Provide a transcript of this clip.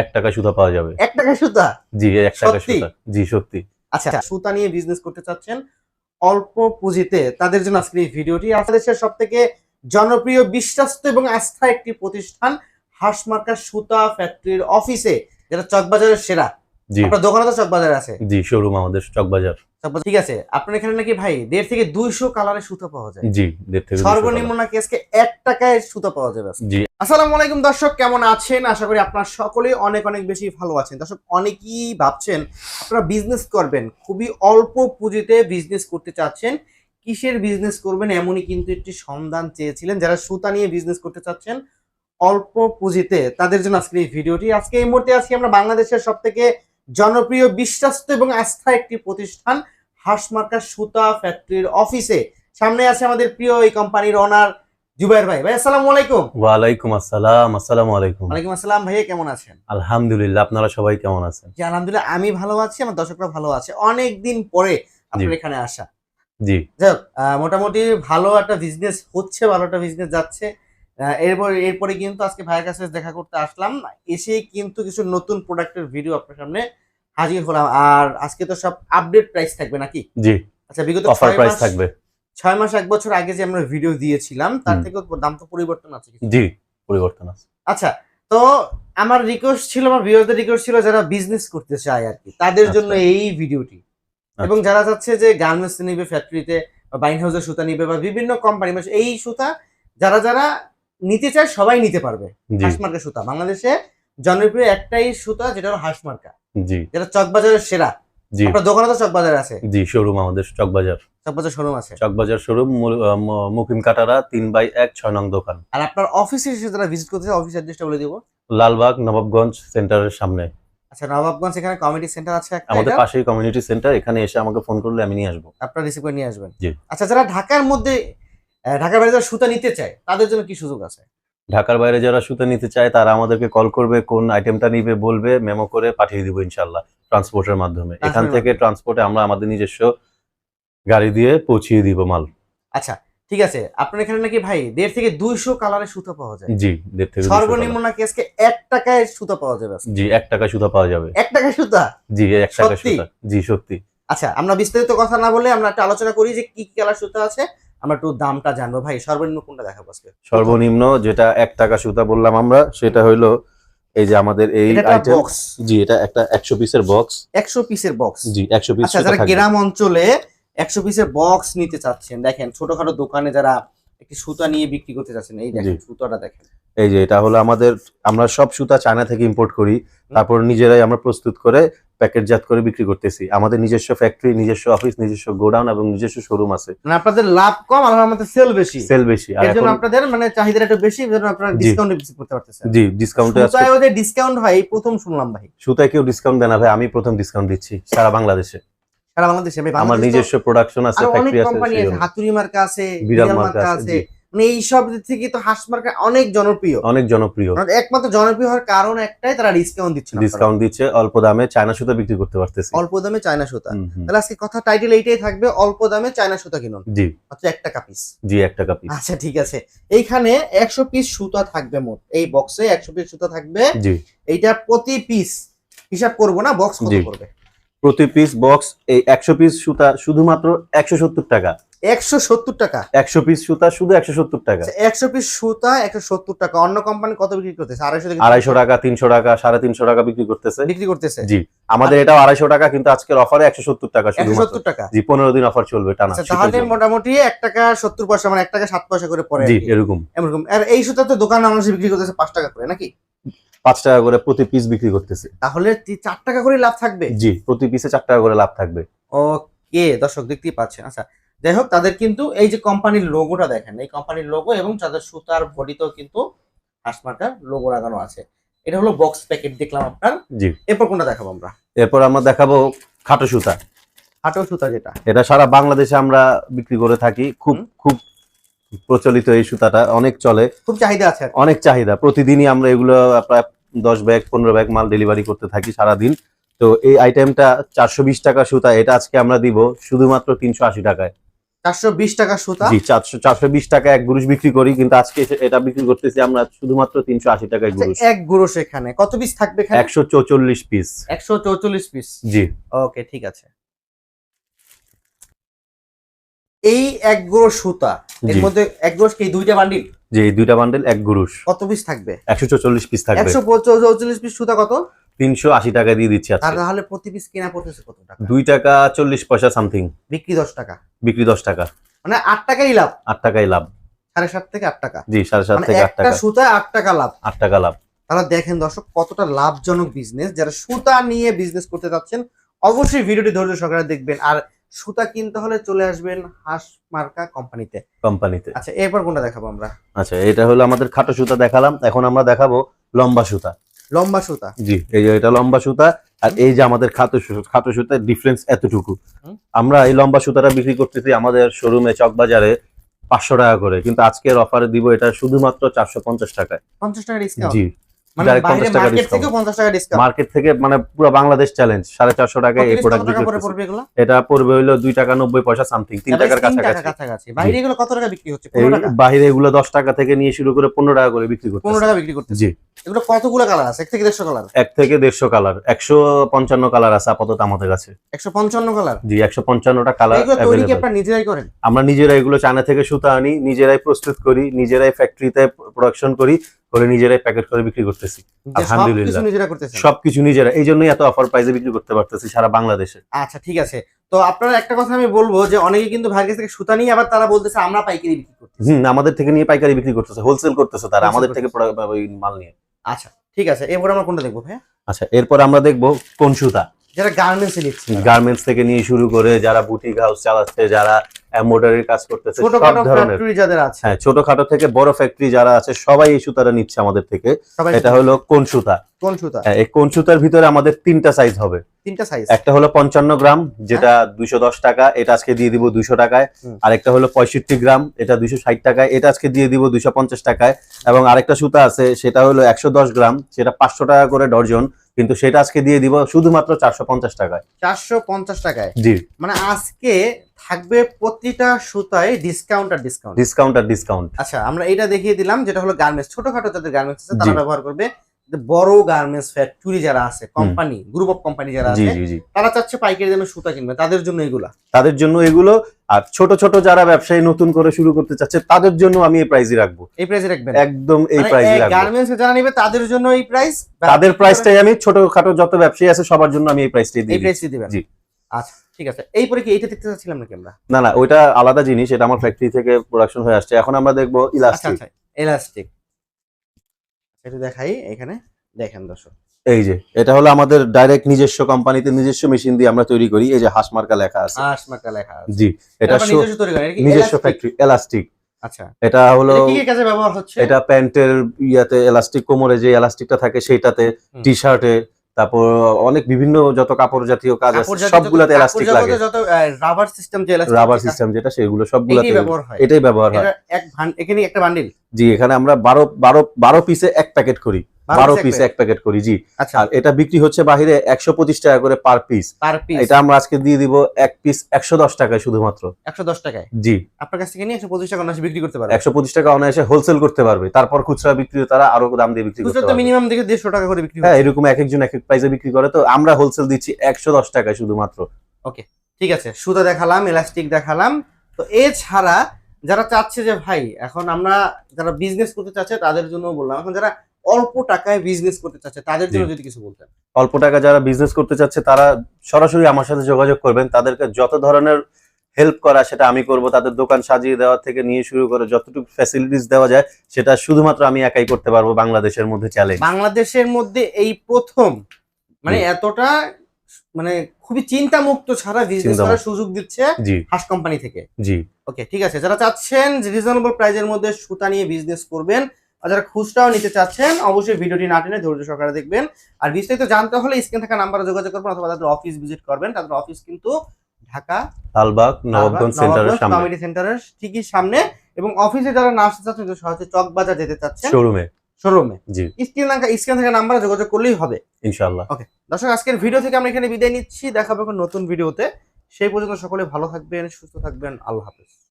এক টাকা সুতা পাওয়া যাবে। এক টাকা সুতা? জি এক টাকা? সুতা। জি সত্যি। আচ্ছা সুতা নিয়ে বিজনেস করতে চাচ্ছেন অল্প পুঁজিতে তাদের জন্য আজকের এই ভিডিওটি বাংলাদেশের সব থেকে জনপ্রিয় বিশ্বাস্ত এবং আস্থা একটি প্রতিষ্ঠান হাঁসমার্কা সুতা ফ্যাক্টরির অফিসে যেটা চকবাজারের সেরা। জি। আপনার দোকানে তো চকবাজার আছে। জি শোরুম আমাদের চকবাজার। ঠিক আছে আপনার এখানে নাকি ভাই দেড় থেকে দুইশো কালারের সুতো পাওয়া যায়। জি সর্বনিম্ন নাকি আজকে এক টাকায় সুতো পাওয়া যাবে জি। আসসালামু আলাইকুম দর্শক কেমন আছেন? আশা করি আপনারা সকলেই অনেক অনেক বেশি ভালো আছেন। দর্শক অনেকেই ভাবছেন আপনারা বিজনেস করবেন খুবই অল্প পুঁজিতে বিজনেস করতে চাচ্ছেন। কিসের বিজনেস করবেন এমনই কিন্তু একটি সন্ধান চেয়েছিলেন। যারা সুতা নিয়ে বিজনেস করতে চাচ্ছেন অল্প পুঁজিতে তাদের জন্য আজকে এই ভিডিওটি। আজকে এই মুহূর্তে আজকে আমরা বাংলাদেশের সব থেকে জনপ্রিয় বিশ্বাস্ত এবং আস্থা একটি প্রতিষ্ঠান হাঁসমার্কা সুতা ফ্যাক্টরির অফিসে। সামনে আছে আমাদের প্রিয় এই কোম্পানির ওনার জুবাইর ভাই। ভাই আসসালামু আলাইকুম। ওয়ালাইকুম আসসালাম আসসালামু আলাইকুম। ওয়ালাইকুম আসসালাম ভাইয়া কেমন আছেন? আলহামদুলিল্লাহ আপনারা সবাই কেমন আছেন? জি আলহামদুলিল্লাহ আমি ভালো আছি আমার দর্শকরা ভালো আছে। অনেক দিন পরে আপনার এখানে আসা। জি। যাক মোটামুটি ভালো একটা বিজনেস হচ্ছে ভালো একটা বিজনেস যাচ্ছে। এরপর এরপরে কিন্তু আজকে ভাইয়ের কাছে দেখা করতে আসলাম। এসে কিন্তু কিছু নতুন প্রোডাক্টের ভিডিও আপনার সামনে হাজির হলাম। আর আজকে তো সব আপডেট প্রাইস থাকবে নাকি? জি। আচ্ছা বিগত অফার প্রাইস থাকবে। ছয় মাস এক বছর আগে যে আমরা ভিডিও দিয়েছিলাম তার। থেকে দাম তো পরিবর্তন আছে জি পরিবর্তন আছে। আচ্ছা তো আমার রিকোয়েস্ট ছিল আমার ভিউয়ারদের রিকোয়েস্ট ছিল যারা বিজনেস করতে চায় আর কি তাদের জন্য আচ্ছা। এই ভিডিওটি এবং যারা চাচ্ছে যে গার্মেন্টস নিবে ফ্যাক্টরিতে বা বাইন হাউসের সুতা নিবে বা বিভিন্ন কোম্পানি এই সুতা যারা যারা নিতে চায় সবাই নিতে পারবে। হাঁসমার্কা সুতা। বাংলাদেশে জনপ্রিয় একটাই সুতা যেটা হলো হাঁসমার্কা জি। যেটা চকবাজারের সেরা। জি। আপনার দোকানে তো চকবাজার আছে। জি শোরুম আমাদের চকবাজার চকবাজার শোরুম আছে। চকবাজার শোরুম মুকিম কাটারা তিন বাই এক ছয় নং দোকান। আর আপনার অফিসে এসে যারা ভিজিট করতে চায় অফিস অ্যাড্রেসটা বলে দিব। লালবাগ নবাবগঞ্জ সেন্টারের সামনে। আচ্ছা নবাবগঞ্জ এখানে কমিটি সেন্টার আছে আমাদের। পাশেই কমিউনিটি সেন্টার এখানে এসে আমাকে ফোন করলে আমি নিয়ে আসব। আপনার রিসিভ করে নিয়ে আসবেন। জি। আচ্ছা যারা ঢাকার মধ্যে ঢাকার বাইরে যারা সুতা নিতে চায় তাদের জন্য কি সুযোগ আছে? ঢাকার বাইরে যারা সুতা নিতে চায় তারা আমাদেরকে কল করবে কোন আইটেমটা নিবে বলবে মেমো করে পাঠিয়ে দিব ইনশাল্লাহ ট্রান্সপোর্টের মাধ্যমে। এখান থেকে ট্রান্সপোর্টে আমরা আমাদের নিজস্ব গাড়ি দিয়ে পৌঁছিয়ে দিব মাল। আচ্ছা ঠিক আছে। আপনার এখানে নাকি ভাই দেড় থেকে দুইশো কালারের সুতা পাওয়া যায়। জি দেড় থেকে সর্বনিম্ন। নাকি আজকে এক টাকায় সুতা পাওয়া যাবে। জি এক টাকা সুতা পাওয়া যাবে। এক টাকায় সুতা? জি এক টাকা সুতা। জি সত্যি। আচ্ছা আমরা বিস্তারিত কথা না বলে আমরা একটা আলোচনা করি যে কি কি কালার সুতা আছে। আমরা একটু দামটা জানব। ভাই সর্বনিম্ন কোনটা দেখাবো আজকে? সর্বনিম্ন যেটা এক টাকা সুতা বললাম আমরা সেটা হইল এই যে আমাদের এই আইটেম বক্স জি এটা একটা একশো পিসের বক্স একশো পিসের বক্স জি একশো পিস আচ্ছা যারা গ্রাম অঞ্চলে একশো পিসের বক্স নিতে চাচ্ছেন দেখেন ছোটখাটো দোকানে যারা একটি সুতা নিয়ে বিক্রি করতে চাচ্ছেন এই দেখেন সুতাটা দেখেন। এই যে এটা হলো আমাদের আমরা সব সুতা চায়না থেকে ইম্পোর্ট করি তারপর নিজেরাই আমরা প্রস্তুত করে প্যাকেটজাত করে বিক্রি করতেছি। আমাদের নিজস্ব ফ্যাক্টরি নিজস্ব অফিস নিজস্ব গোডাউন এবং নিজস্ব শোরুম আছে। মানে আপনাদের লাভ কম আর আমাদের সেল বেশি। সেল বেশি আর এখন আপনাদের মানে চাহিদাটা একটু বেশি এর জন্য আপনারা। ডিসকাউন্টে বিক্রি করতে পারতেছেন। জি ডিসকাউন্টে আছে সুতায় ওদের ডিসকাউন্ট হয় এই প্রথম শুনলাম ভাই। সুতায় কেউ ডিসকাউন্ট দেনা ভাই আমি প্রথম ডিসকাউন্ট দিচ্ছি সারা বাংলাদেশে। সারা বাংলাদেশে ভাই আমার নিজস্ব প্রোডাকশন আছে ফ্যাক্টরি আছে কোম্পানি আছে সেজন্য। হাতুড়ি মার্কা আছে বিড়াল মার্কা আছে। মানে এই সব দিক থেকে তো হাঁস মার্কা অনেক জনপ্রিয়। অনেক জনপ্রিয়। মানে একমাত্র জনপ্রিয় হওয়ার কারণ একটাই তারা ডিসকাউন্ট দিচ্ছে ডিসকাউন্ট দিচ্ছে অল্প দামে চায়না সুতা বিক্রি করতে পারতেছি। অল্প দামে চায়না সুতা। তাহলে আজকে কথা টাইটেল এইটাই থাকবে অল্প দামে চায়না সুতা কিনুন। জি। মাত্র এক টাকা পিস জি এক টাকা পিস আচ্ছা ঠিক আছে। এইখানে একশো পিস সুতা থাকবে মোট। এই বক্সে একশো পিস সুতা থাকবে। জি। এইটা প্রতি পিস হিসাব করব না বক্স কত করবে প্রতি পিস বক্স এই একশো পিস সুতা শুধুমাত্র একশো সত্তর টাকা। একশো সত্তর টাকা। একশো পিস সুতা শুধু একশো সত্তর টাকা। একশো পিস সুতা একশো সত্তর টাকা। অন্য কোম্পানি কত বিক্রি করতেছে? আড়াইশো আড়াইশো টাকা তিনশো টাকা সাড়ে তিনশো টাকা বিক্রি করতেছে। বিক্রি করতেছে? জি। আমাদের এটাও আড়াইশো টাকা কিন্তু আজকের অফারে একশো সত্তর টাকা একশো সত্তর টাকা? জি পনেরো দিন অফার চলবে টানা। আচ্ছা তাহলে মোটামুটি এক টাকা সত্তর পয়সা মানে এক টাকা সাত পয়সা করে পড়ে জি এরকম। এরকম। আর এই সুতা তো দোকানে মানুষ বিক্রি করতেছে পাঁচ টাকা করে নাকি? পাঁচ টাকা করে প্রতি পিস বিক্রি করতেছে। তাহলে চার টাকা করে লাভ থাকবে? জি প্রতি পিসে চার টাকা করে লাভ থাকবে। ওকে দর্শক দেখতেই পাচ্ছেন। আচ্ছা যাই হোক তাদের কিন্তু এই যে কোম্পানির লোগোটা দেখেন এই কোম্পানির লোগো এবং তাদের সুতার বডিতেও কিন্তু হাসমার্কার লোগো লাগানো আছে। এটা হলো বক্স প্যাকেট দেখলাম আপনার। জি। এরপর কোনটা দেখাবো আমরা? এরপর আমরা দেখাবো খাটো সুতা। খাটো সুতা যেটা। এটা সারা বাংলাদেশে আমরা বিক্রি করে থাকি। খুব খুব প্রচলিত এই সুতাটা অনেক চলে। খুব চাহিদা আছে অনেক চাহিদা। প্রতিদিনই আমরা এগুলো প্রায় দশ ব্যাগ পনেরো ব্যাগ মাল ডেলিভারি করতে থাকি সারাদিন। তো এই আইটেমটা চারশো বিশ টাকা সুতা এটা আজকে আমরা দিব শুধুমাত্র তিনশো আশি টাকায়। চারশো বিশ টাকা সুতা? জি চারশো চারশো বিশ টাকা এক বিক্রি করি কিন্তু আজকে এটা বিক্রি করতেছি আমরা শুধুমাত্র তিনশো আশি টাকায় আচ্ছা, এক কত পিস থাকবে একশো চৌচল্লিশ পিস একশো চৌচল্লিশ পিস জি। ওকে ঠিক আছে। এই এক গুঁড়ো সুতা এর মধ্যে এক গুঁড়ো কি? দুইটা বান্ডিল জি এই দুইটা বান্ডিল এক গুরুশ কত পিস থাকবে? একশো চৌচল্লিশ পিস থাকবে। একশো চৌচল্লিশ পিস সুতা কত? তিনশো আশি টাকা দিয়ে দিচ্ছি আজকে। তাহলে প্রতি পিস কেনা পড়তেছে কত টাকা? দুই টাকা চল্লিশ পয়সা সামথিং বিক্রি দশ টাকা। বিক্রি দশ টাকা। মানে আট টাকাই লাভ। আট টাকাই লাভ। সাড়ে সাত থেকে আট টাকা। জি সাড়ে সাত মানে থেকে আট একটা সুতা আট টাকা লাভ। আট টাকা লাভ। তাহলে দেখেন দর্শক কতটা লাভজনক বিজনেস যারা সুতা নিয়ে বিজনেস করতে চাচ্ছেন অবশ্যই ভিডিওটি ধৈর্য সহকারে দেখবেন। আর সুতা কিনতে হলে চলে আসবেন হাঁস মার্কা কোম্পানিতে। কোম্পানিতে। আচ্ছা এরপর কোনটা দেখাবো আমরা? আচ্ছা এটা হলো আমাদের খাটো সুতা দেখালাম। এখন আমরা দেখাবো লম্বা সুতা। লম্বা সুতা? জি এই যে এটা লম্বা সুতা আর এই যে আমাদের খাটো খাটো সুতার ডিফারেন্স এতটুকু। আমরা এই লম্বা সুতাটা বিক্রি করতেছি আমাদের শোরুমে চকবাজারে পাঁচশো টাকা করে। কিন্তু আজকের অফারে দিব এটা শুধুমাত্র চারশো পঞ্চাশ টাকায়। পঞ্চাশ টাকা ডিসকাউন্ট জি। মানে direct বাইরে 50 টাকা মার্কেট discount। থেকেও পঞ্চাশ টাকা ডিসকাউন্ট মার্কেট থেকে মানে পুরো বাংলাদেশ চ্যালেঞ্জ সাড়ে চারশো টাকায় এই প্রোডাক্ট বিক্রি করে করতেছি পড়বে এগুলো? এটা পড়বে হইল দুই টাকা নব্বই পয়সা সামথিং তিন টাকার কাছাকাছি। কাছাকাছি। বাইরে এগুলো কত টাকা বিক্রি হচ্ছে? এই পনেরো টাকা। বাইরে এগুলো দশ টাকা থেকে নিয়ে শুরু করে পনেরো টাকা করে বিক্রি পনেরো টাকা বিক্রি করতেছে। জি। এগুলো কতগুলো কালার আছে? এক থেকে দেড়শো কালার এক থেকে দেড়শো কালার একশো পঞ্চান্ন কালার আছে আপাতত আমাদের কাছে। একশো পঞ্চান্ন কালার জি একশো পঞ্চান্নটা কালার নিজেরাই করেন? আমরা নিজেরাই এগুলো চায়না থেকে সুতা আনি নিজেরাই প্রস্তুত করি নিজেরাই ফ্যাক্টরিতে প্রোডাকশন করি। করে নিজেরাই প্যাকেট করে বিক্রি করতেছি। আলহামদুলিল্লাহ। নিজেরা সবকিছু নিজেরা। এই জন্যই এত অফার প্রাইসে বিক্রি করতে পারতেছি সারা বাংলাদেশে। আচ্ছা ঠিক আছে। তো আপনারা একটা কথা আমি বলব যে অনেকে কিন্তু ভাইয়ের কাছ থেকে সুতা নিয়ে আবার তারা বলতেছে আমরা পাইকারি বিক্রি করতেছি। হুম আমাদের থেকে নিয়ে পাইকারি বিক্রি করতেছে হোলসেল করতেছে তারা আমাদের থেকে মাল নিয়ে। আচ্ছা ঠিক আছে। এরপর আমরা কোনটা দেখব ভাই আচ্ছা এরপর আমরা দেখব কোন সুতা। যারা গার্মেন্টসে নিচ্ছে গার্মেন্টস থেকে নিয়ে শুরু করে যারা বুটিক হাউস চালাচ্ছে যারা এমব্রয়ডারির কাজ করতেছে সব ধরনের। যাদের আছে। হ্যাঁ ছোটখাটো থেকে বড় ফ্যাক্টরি যারা আছে সবাই এই সুতাটা নিচ্ছে আমাদের থেকে। এটা হলো কোন সুতা? কোন সুতা? হ্যাঁ, এই কোন সুতার ভিতরে আমাদের তিনটা সাইজ হবে। তিনটা সাইজ একটা হলো পঞ্চান্ন গ্রাম যেটা দুইশো দশ টাকা এটা আজকে দিয়ে দিব দুইশো টাকায়। হুম। আরেকটা হলো পঁয়ষট্টি গ্রাম এটা দুইশো ষাট টাকায় এটা আজকে দিয়ে দিব দুইশো পঞ্চাশ টাকায়। এবং আরেকটা সুতা আছে সেটা হলো একশো দশ গ্রাম সেটা পাঁচশো টাকা করে ডর্জন কিন্তু সেটা আজকে দিয়ে দিব শুধুমাত্র চারশো পঞ্চাশ টাকায়। চারশো পঞ্চাশ টাকায়? জি। মানে আজকে থাকবে প্রতিটা সুতায় ডিসকাউন্ট আর ডিসকাউন্ট ডিসকাউন্ট আর ডিসকাউন্ট আচ্ছা আমরা এটা দেখিয়ে দিলাম যেটা হলো গার্মেন্টস ছোটখাটো যাদের গার্মেন্টস আছে তারা ব্যবহার করবে। বড় গার্মেন্টস ফ্যাক্টরি যারা আছে কোম্পানি গ্রুপ অফ কোম্পানি যারা আছে তারা চাচ্ছে পাইকারি দামে সুতা কিনবে তাদের জন্য এগুলা। তাদের জন্য এগুলো আর ছোট ছোট যারা ব্যবসায়ী নতুন করে শুরু করতে চাচ্ছে তাদের জন্য আমি এই প্রাইসই রাখব। এই প্রাইসে রাখবেন? একদম এই প্রাইসই রাখব। গার্মেন্টস যারা নিবে তাদের জন্য এই প্রাইস তাদের প্রাইসটাই আমি ছোটখাটো যত ব্যবসায়ী আছে সবার জন্য আমি এই প্রাইসটাই দিই এই প্রাইসই দিবেন? জি। আচ্ছা ঠিক আছে। এই পরে কি এইটা দেখতে চাচ্ছিলাম নাকি আমরা? না না ওইটা আলাদা জিনিস এটা আমার ফ্যাক্টরি থেকে প্রোডাকশন হয়ে আসছে। এখন আমরা দেখব ইলাস্টিক এলাস্টিক একটু দেখাই এখানে। দেখেন দর্শক এই যে এটা হলো আমাদের ডাইরেক্ট নিজস্ব কোম্পানিতে নিজস্ব মেশিন দিয়ে আমরা তৈরি করি। এই যে হাঁস মার্কা লেখা আছে। আশমাকা লেখা আছে। জি এটা নিজস্ব ফ্যাক্টরি এলাস্টিক আচ্ছা। এটা হলো কাজে ব্যবহার হচ্ছে? এটা প্যান্টের ইয়াতে এলাস্টিক কোমরে যে এলাস্টিকটা থাকে সেইটাতে। টি শার্টে তারপর অনেক বিভিন্ন যত কাপড় জাতীয় কাজ আছে সবগুলাতে এলাস্টিক লাগে। যত রাবার সিস্টেম যে elastic রাবার সিস্টেম যেটা সেগুলো এটাই সবগুলাতে ব্যবহার হয়। এটাই ব্যবহার হয়। এটা এক এখানে একটা বান্ডিল জি এখানে আমরা বারো বারো বারো পিসে এক প্যাকেট করি। বারো পিস এক প্যাকেট করি জি। আচ্ছা। আর এটা বিক্রি হচ্ছে বাহিরে একশো পঁচিশ টাকা করে পার পিস পার পিস এটা আমরা আজকে দিয়ে দিব এক পিস একশো দশ টাকায় শুধুমাত্র। একশো দশ টাকায়? জি। আপনার কাছ থেকে নিয়ে একশো পঁচিশ টাকা অনায়াসে বিক্রি করতে পারবে। একশো পঁচিশ টাকা অনায়াসে হোলসেল করতে পারবে। তারপর খুচরা বিক্রি তারা আরও দাম দিয়ে বিক্রি করতে খুচরা তো পারবে। মিনিমাম দেখে দেড়শো টাকা করে বিক্রি হ্যাঁ এরকম এক একজন এক এক প্রাইসে বিক্রি করে। তো আমরা হোলসেল দিচ্ছি একশো দশ টাকায় শুধুমাত্র। ওকে ঠিক আছে। সুতা দেখালাম এলাস্টিক দেখালাম। তো এছাড়া যারা চাচ্ছে যে ভাই এখন আমরা যারা বিজনেস করতে চাচ্ছে তাদের জন্য বললাম। এখন যারা অল্প টাকায় বিজনেস করতে চাচ্ছে তাদের জন্য যদি কিছু বলতেন। অল্প টাকা যারা বিজনেস করতে চাচ্ছে তারা সরাসরি আমার সাথে যোগাযোগ করবেন। তাদেরকে যত ধরনের হেল্প করা সেটা আমি করব তাদের দোকান সাজিয়ে দেওয়া থেকে নিয়ে শুরু করে যতটুকু ফ্যাসিলিটিস দেওয়া যায় সেটা শুধুমাত্র আমি একাই করতে পারব বাংলাদেশের মধ্যে চ্যালেঞ্জ বাংলাদেশের মধ্যে এই প্রথম মানে এতটা মানে খুবই চিন্তা মুক্ত ছাড়া বিজনেস করার সুযোগ দিচ্ছে হাস কোম্পানি থেকে। জি। ওকে ঠিক আছে। যারা চাচ্ছেন রিজনেবল প্রাইজের মধ্যে সুতা নিয়ে বিজনেস করবেন আর যারা খুচরাও নিতে চাচ্ছেন অবশ্যই ভিডিওটি না টেনে ধৈর্য সহকারে দেখবেন। আর বিস্তারিত জানতে হলে স্ক্রিন থাকা নাম্বারে যোগাযোগ করবেন অথবা তাদের অফিস ভিজিট করবেন। তাদের অফিস কিন্তু ঢাকা লালবাগ নবাবগঞ্জ সেন্টারের সামনে। কমিটি সেন্টারের ঠিকই সামনে। এবং অফিসে যারা না আসতে চাচ্ছেন সহজে চকবাজার যেতে চাচ্ছেন শোরুমে শোরুমে জি। স্ক্রিন থাকা স্ক্রিন থাকা নাম্বারে যোগাযোগ করলেই হবে। ইনশাল্লাহ দর্শক আজকের ভিডিও থেকে আমরা এখানে বিদায় নিচ্ছি। দেখাবো নতুন ভিডিওতে সেই পর্যন্ত সকলে ভালো থাকবেন সুস্থ থাকবেন। আল্লাহ হাফেজ।